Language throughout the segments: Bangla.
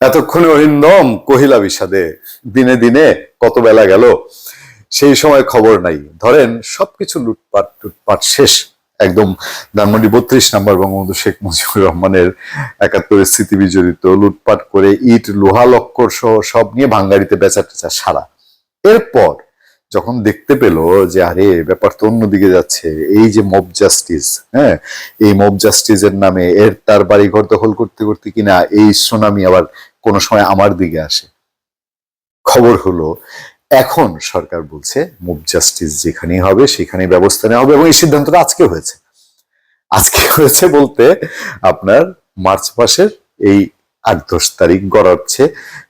এতক্ষণে অরিন্দম কহিলা বিষাদে, দিনে দিনে কত বেলা গেল, সেই সময় খবর নাই। ধরেন, সবকিছু লুটপাট, টুটপাট শেষ। একদম ধানমন্ডি বত্রিশ নাম্বার বঙ্গবন্ধু শেখ মুজিবুর রহমানের একাত্তরের স্মৃতি বিজড়িত, লুটপাট করে ইট, লোহা, লক্কর সহ সব নিয়ে ভাঙ্গারিতে বেচা টেচা সারা। এরপর যখন দেখতে পেল যে, আরে ব্যাপার তো অন্যদিকে যাচ্ছে, এই যে মব জাস্টিস হ্যাঁ এই মব জাস্টিসের নামে এর তার বাড়ি ঘর দখল করতে করতে কিনা এই সুনামি আবার কোনো সময় আমার দিকে আসে। খবর হলো, এখন সরকার বলছে মুভ জাস্টিস যেখানেই হবে, সেখানেই ব্যবস্থা নেওয়া হবে এবং এই সিদ্ধান্তটা আজকে হয়েছে। আজকে হয়েছে বলতে আপনার মার্চ মাসের এই আট দশ তারিখ গড়াচ্ছে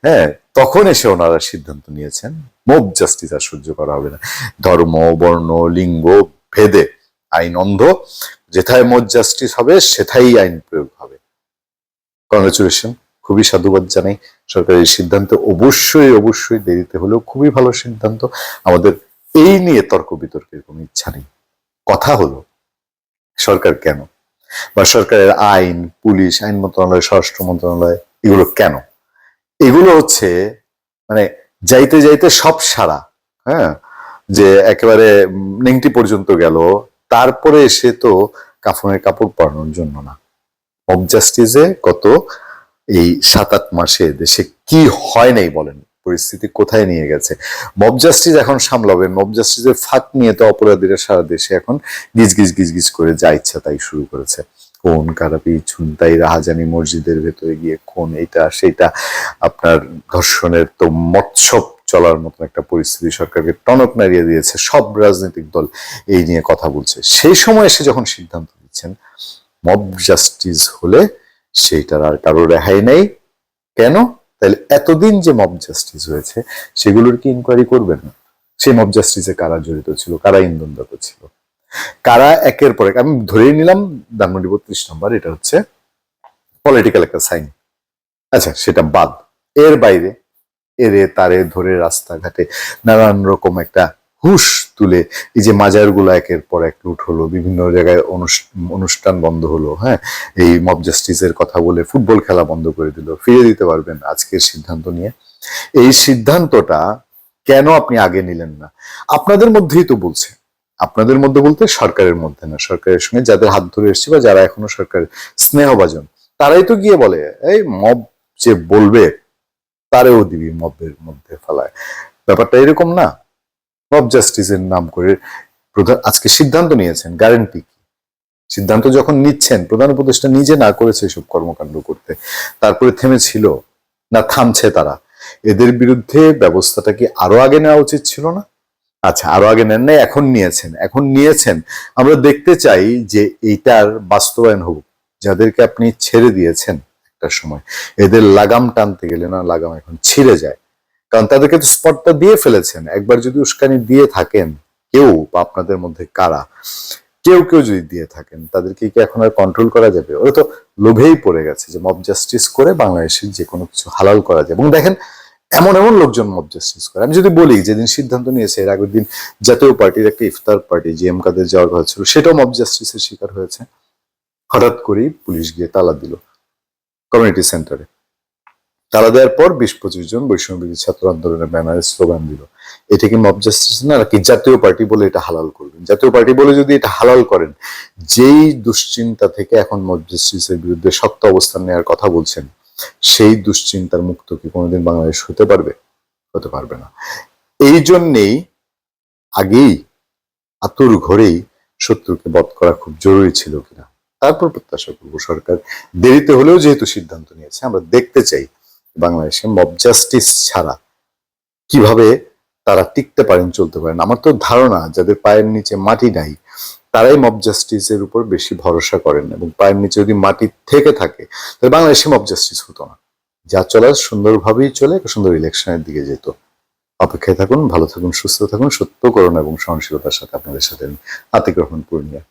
হ্যাঁ তখন এসে ওনারা সিদ্ধান্ত নিয়েছেন? মুভ জাস্টিস আর সহ্য করা হবে না। ধর্ম, বর্ণ, লিঙ্গ, ভেদে আইন অন্ধ। যেথায় মোট জাস্টিস হবে সেথাই আইন প্রয়োগ হবে। কংগ্রেচুলেশন খুবই সাধুবাদ জানাই। সরকারের সিদ্ধান্ত অবশ্যই অবশ্যই দেরিতে হলেও খুবই ভালো সিদ্ধান্ত। আমাদের এই নিয়ে তর্ক বিতর্কের কোনো ইচ্ছা নেই। কথা হলো, সরকার কেন? বা সরকারের আইন, পুলিশ আইন মন্ত্রণালয় স্বরাষ্ট্র মন্ত্রণালয়, এগুলো কেন? এগুলো হচ্ছে মানে যাইতে যাইতে সব সারা হ্যাঁ? যে একেবারে নেংটি পর্যন্ত গেল, তারপরে এসে তো কাফনের কাপড় পরানোর জন্য না। মব জাস্টিসে কত, এই সাত আট মাসে দেশে কি হয় নাই বলেন, পরিস্থিতি কোথায় নিয়ে গেছে? মব জাস্টিস এখন সামলাবেন, মব জাস্টিসের ফাঁক নিয়ে তো অপরাধীরা সারা দেশে এখন গিজ গিজ গিজ গিজ করে যা ইচ্ছা তাই শুরু করেছে। কোন কারাপি ছুনতাই রাহাজানি মসজিদের ভেতরে গিয়ে কোন এইটা সেটা আপনার ধর্ষণের তো মৎসব চলার মতো একটা পরিস্থিতি সরকারকে টনক নাড়িয়ে দিয়েছে, সব রাজনৈতিক দল এই নিয়ে কথা বলছে। সেই সময় এসে যখন সিদ্ধান্ত দিচ্ছেন মব জাস্টিস হলে সেইটার আর কারও রেহাই নেই। কেন? তাহলে এতদিন যে মব জাস্টিস হয়েছে, সেগুলোর কি ইনকোয়ারি করবেন? না সেই মব জাস্টিসে কারা জড়িত ছিল? কারা ইন্ধনদাতা ছিল? কারা একের পর আমি ধরেই নিলাম ধানমন্ডি বত্রিশ নম্বর, এটা হচ্ছে পলিটিক্যাল একটা সাইন আচ্ছা সেটা বাদ। এর বাইরে এরে তারে ধরে রাস্তাঘাটে নানান রকম একটা হুশ তুলে এই যে মাজারগুলো একের পর এক লুট হলো, বিভিন্ন জায়গায় অনুষ- অনুষ্ঠান বন্ধ হলো হ্যাঁ? এই মব জাস্টিসের কথা বলে ফুটবল খেলা বন্ধ করে দিল। ফিরে দিতে পারবেন আজকের সিদ্ধান্ত নিয়ে। এই সিদ্ধান্তটা কেন আপনি আগে নিলেন না? আপনাদের মধ্যেই তো বলছে। আপনাদের মধ্যে বলতে সরকারের মধ্যে না। সরকারের সঙ্গে যাদের হাত ধরে এসছে বা যারা এখনও সরকার স্নেহভাজন, তারাই তো গিয়ে বলে, এই মব যে বলবে তারেও দিবি মবের মধ্যে ফেলায়। ব্যাপারটা এরকম না। মব জাস্টিসের নাম করে প্রধান, আজকে সিদ্ধান্ত নিয়েছেন গ্যারেন্টি কি? সিদ্ধান্ত যখন নিচ্ছেন, প্রধান উপদেষ্টা নিজে না করেছে এসব কর্মকাণ্ড করতে। তারপরে থেমেছিল, না থামছে তারা। এদের বিরুদ্ধে ব্যবস্থাটা কি আরও আগে নেওয়া উচিত ছিল না? আচ্ছা আরও আগে নেন নাই, এখন নিয়েছেন। এখন নিয়েছেন। আমরা দেখতে চাই যে এইটার বাস্তবায়ন হোক, যাদেরকে আপনি ছেড়ে দিয়েছেন। একটা সময়। এদের লাগাম টানতে গেলে না লাগাম এখন ছিঁড়ে যায়। কারণ তাদেরকে তো স্পটটা দিয়ে ফেলেছেন। একবার যদি উস্কানি দিয়ে থাকেন, কেউ বা আপনাদের মধ্যে কারা, কেউ কেউ যদি দিয়ে থাকেন, তাদেরকে কি এখন আর কন্ট্রোল করা যাবে? ওরা তো লোভেই পড়ে গেছে যে মব জাস্টিস করে বাংলাদেশের যে কোনো কিছু হালাল করা যায় এবং দেখেন, এমন এমন লোকজন মব জাস্টিস করে। আমি যদি বলি, যেদিন সিদ্ধান্ত নিয়েছে, এর আগের দিন জাতীয় পার্টির একটা ইফতার পার্টি জি এম কাদের যাওয়ার কথা ছিল, সেটাও মব জাস্টিসের শিকার হয়েছে। হঠাৎ করেই পুলিশ গিয়ে তালা দিল। কমিউনিটি সেন্টারে। তালা দেওয়ার পর বিশ পঁচিশ জন বৈষম্যবিধি ছাত্র আন্দোলনের ব্যানারে স্লোগান দিল। এটা কি মব জাস্টিস না, নাকি জাতীয় পার্টি বলে এটা হালাল করবেন? জাতীয় পার্টি বলে যদি এটা হালাল করেন, যেই দুশ্চিন্তা থেকে এখন মব জাস্টিসের বিরুদ্ধে শক্ত অবস্থান নেওয়ার কথা বলছেন, সেই দুশ্চিন্তার মুক্ত কি কোনোদিন বাংলাদেশ হতে পারবে? হতে পারবে না। এই জন্যেই আগেই আতুর ঘরেই শত্রুকে বধ করা খুব জরুরি ছিল কিনা। তারপর প্রত্যাশা করব সরকার। দেরিতে হলেও যেহেতু সিদ্ধান্ত নিয়েছে, আমরা দেখতে চাই বাংলাদেশে মব জাস্টিস ছাড়া কীভাবে তারা টিকতে পারেন, চলতে পারেন। আমার তো ধারণা, যাদের পায়ের নিচে মাটি নাই, তারাই মব জাস্টিসের উপর বেশি ভরসা করেন এবং পায়ের নিচে যদি মাটি থেকে থাকে, তাহলে বাংলাদেশে মব জাস্টিস হতো না। যা চলার সুন্দরভাবেই চলে, একটা সুন্দর ইলেকশনের দিকে যেত। অপেক্ষায় থাকুন, ভালো থাকুন, সুস্থ থাকুন, সত্য করুন এবং সহনশীলতার সাথে আপনাদের সাথে আতিক রহমান, পূর্ণিয়া।